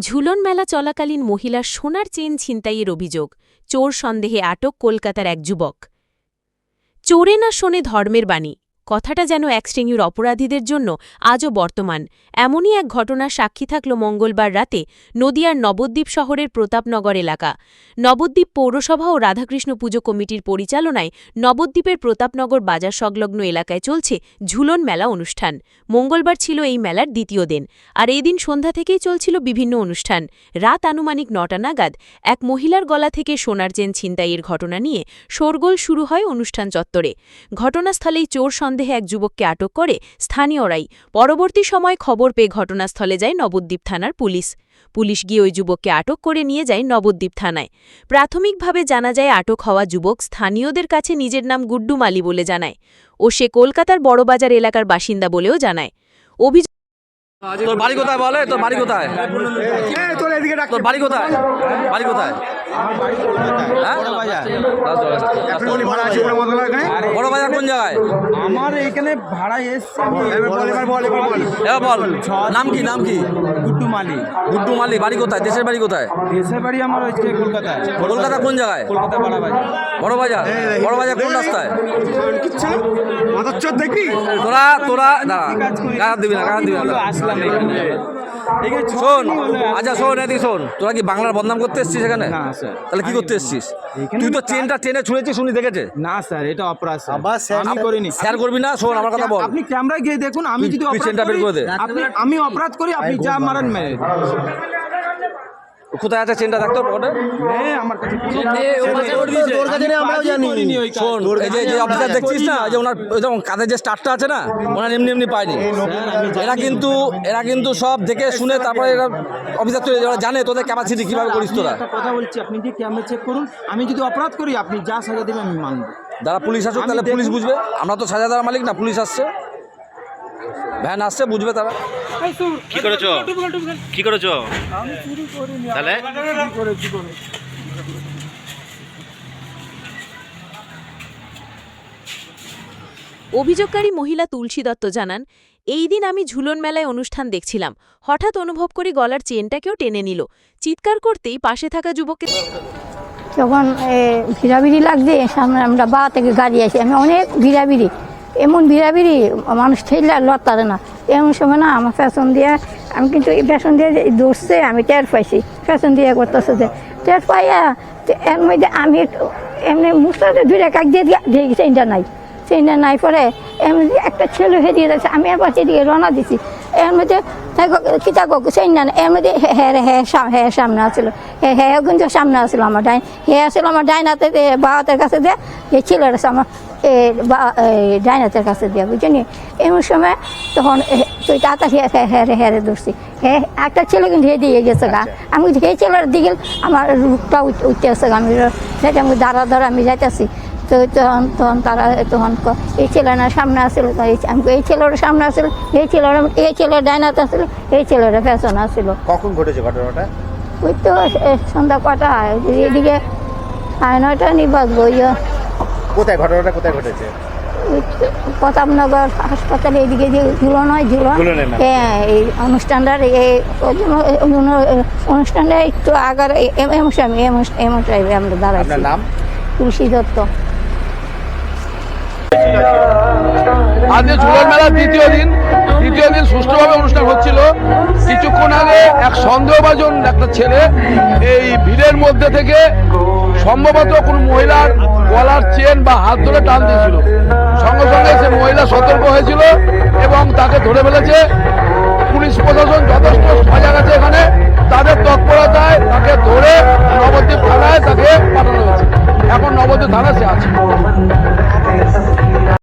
ঝুলন মেলা চলাকালীন মহিলার সোনার চেন ছিনতাইয়ের অভিযোগ। চোর সন্দেহে আটক কলকাতার এক যুবক। চোরে না শোনে ধর্মের বাণী। কথাটা যেন এক শ্রেণির অপরাধীদের জন্য আজও বর্তমান। এমনই এক ঘটনার সাক্ষী থাকল মঙ্গলবার রাতে নদিয়ার নবদ্বীপ শহরের প্রতাপনগর এলাকা। নবদ্বীপ পৌরসভা ও রাধাকৃষ্ণ পুজো কমিটির পরিচালনায় নবদ্বীপের প্রতাপনগর বাজার সংলগ্ন এলাকায় চলছে ঝুলন মেলা অনুষ্ঠান। মঙ্গলবার ছিল এই মেলার দ্বিতীয় দিন। আর এই দিন সন্ধ্যা থেকেই চলছিল বিভিন্ন অনুষ্ঠান। রাত আনুমানিক নটা নাগাদ এক মহিলার গলা থেকে সোনার চেন ছিনতাইয়ের ঘটনা নিয়ে শোরগোল শুরু হয় অনুষ্ঠান চত্বরে। ঘটনাস্থলেই চোর সন্দেহে এক যুবককে আটক করে স্থানীয়রাই। পরবর্তী সময় খবর পেয়ে ঘটনাস্থলে যায় নবদ্বীপ থানার পুলিশ। পুলিশ গিয়ে ওই যুবককে আটক করে নিয়ে যায় নবদ্বীপ থানায়। প্রাথমিকভাবে জানা যায় আটক হওয়া যুবক স্থানীয়দের কাছে নিজের নাম গুড্ডু মালি বলে জানায় ও সে কলকাতার বড়বাজার এলাকার বাসিন্দা বলেও জানায়। অভিযোগ তোর বাড়ি কোথায় বলে? তোর বাড়ি কোথায়? তোর ডাক। তোর বাড়ি কোথায়? বাড়ি কোথায়? হ্যাঁ? বড় বাজার। কোন জায়গায়? আমার এখানে ভাড়া এসছে বল নাম কি নাম কি? গুড্ডু মালি গুড্ডু মালি বাড়ি কোথায়? দেশের বাড়ি কোথায়? দেশের বাড়ি আমার হচ্ছে কলকাতায়। কলকাতা কোন জায়গায়? কলকাতা বাড়া বাজার। বড় বাজার? বড় বাজার কোন রাস্তায়? তোরা তোরা দাঁড়া। হাত দিবি না গায়ে দিবি না। আসলাম। শোন আচ্ছা শোন এদিকে শোন তোরা কি বাংলার বদনাম করতে এসছিস এখানে? না, স্যার। তাহলে কি করতে এসছিস? তুই তো চেনটা টেনে ছুঁড়েছিস শুনি দেখেছে? না স্যার এটা অপরাধ স্যার। আবার স্যার, আমি করিনি। শেয়ার করবি না? শোন আমার কথা বল। আপনি ক্যামেরায় গিয়ে দেখুন আমি যদি চেনটা বের করে দে। আপনি আমি অপরাধ করি আপনি যা মারেন মেরে কোথায় আছে চেনটা? দেখতো হ্যাঁ আমার কাছে তোর কাছে নেই, আমরাও জানি। করিনি ওই কাজ। শোন এই যে যে অফিসার দেখছিস না? যে ওনার ওই যে কাঁধে যে স্টারটা আছে না ওনার এমনি এমনি পায়নি। এরা কিন্তু এরা কিন্তু সব দেখে শুনে তারপরে এরা অফিসার তৈরি ওরা জানে তোদের ক্যাপাসিটি কীভাবে করিস তোরা। কথা বলছি আপনি যে ক্যামেরা চেক করুন আমি যদি অপরাধ করি আপনি যা সাজা দেবেন আমি মানব। যারা পুলিশ আসুক তাহলে পুলিশ বুঝবে। আমরা তো সাজা দেওয়ার মালিক না পুলিশ আসছে। ভ্যান আসছে বুঝবে তারা। কি করেছ? কি করেছ? তাহলে? অভিযোগকারী মহিলা তুলসী দত্ত জানান এই দিন আমি ঝুলন মেলায় অনুষ্ঠান দেখছিলাম। হঠাৎ অনুভব করি গলার চেনটাকেও টেনে নিল। চিৎকার করতেই পাশে থাকা যুবককে যখন ভিড়াভিড়ি লাগছে সামনে আমরা বা থেকে গাড়ি আসি। আমি অনেক ভিড়াভিড়ি। এমন ভিড়াভিড়ি মানুষ ঠেললে লড়তারে না। এমন সময় না, আমার ফ্যাশন দিয়ে, আমি কিন্তু এই ফ্যাশন দিয়ে যে দৌড়ছে, আমি টের পাইছি। ফ্যাশন দিয়ে করতেছে যে, টের পাইয়া এর মধ্যে আমি এমনি বুঝতে দুইটা কাক দিয়ে দিয়ে এটা নাই। সেইটা নাই পরে এমনি একটা ছেলে হেরিয়ে যাচ্ছে, আমি আবার সেদিকে রওনা দিছি। এর মধ্যে কিতা কক সেই না এর মধ্যে হ্যাঁ হ্যাঁ হ্যাঁ সামনে আসছিল হ্যাঁ হ্যাঁ কিন্তু সামনে আসছিল আমার ডাইন। হ্যাঁ আসছিল আমার ডাইন ডাইনাতে বাহাতের কাছে দিয়ে ছেলের আছে আমার ডাইনাতের কাছে দিয়ে বুঝলি এমন সময় তখন তুই তাড়াতাড়ি হ্যাঁ হ্যাঁ রে হ্যাঁ একটা ছেলে কিন্তু হে দিয়ে গেছে গা। আমি কিন্তু এই ছেলের দিকে আমার রূপটা উঠতে আসছে গা। আমি সেটা আমি দাঁড়া দাঁড়া আমি যাইতেছি। তো তখন তখন তারা তখন এই ছেলেরা সামনে আসছিল আমি এই ছেলের সামনে আসছিল এই ছেলের এই ছেলের ডাইনাতে আসছিল এই ছেলেরা ফ্যাশন আসছিল কখন ঘটেছে ঘটনাটা? ওই তো সন্ধ্যা কটা এদিকে সাড়ে নয়টা নিবাস বই কোথায়? ঘটনাটা কোথায় ঘটেছে? প্রতাপনগর হাসপাতালে এদিকে যে ঝুলন হয় ঝুলন? হ্যাঁ এই অনুষ্ঠানটার অনুষ্ঠানটা একটু আগার এমন এমন টাইপে আমরা দাঁড়াইছি। আপনার নাম? তুলসী দত্ত। আজকে ঝুলন মেলার দ্বিতীয় দিন দ্বিতীয় দিন সুষ্ঠুভাবে অনুষ্ঠান হচ্ছিল। এক সন্দেহভাজন একটা ছেলে এই ভিড়ের মধ্যে থেকে সম্ভবত কোন মহিলার গলার চেন বা হাত ধরে টান দিয়েছিল। সঙ্গে সঙ্গে সে মহিলা সতর্ক হয়েছিল এবং তাকে ধরে ফেলেছে। পুলিশ প্রশাসন যথেষ্ট সজাগ আছে এখানে।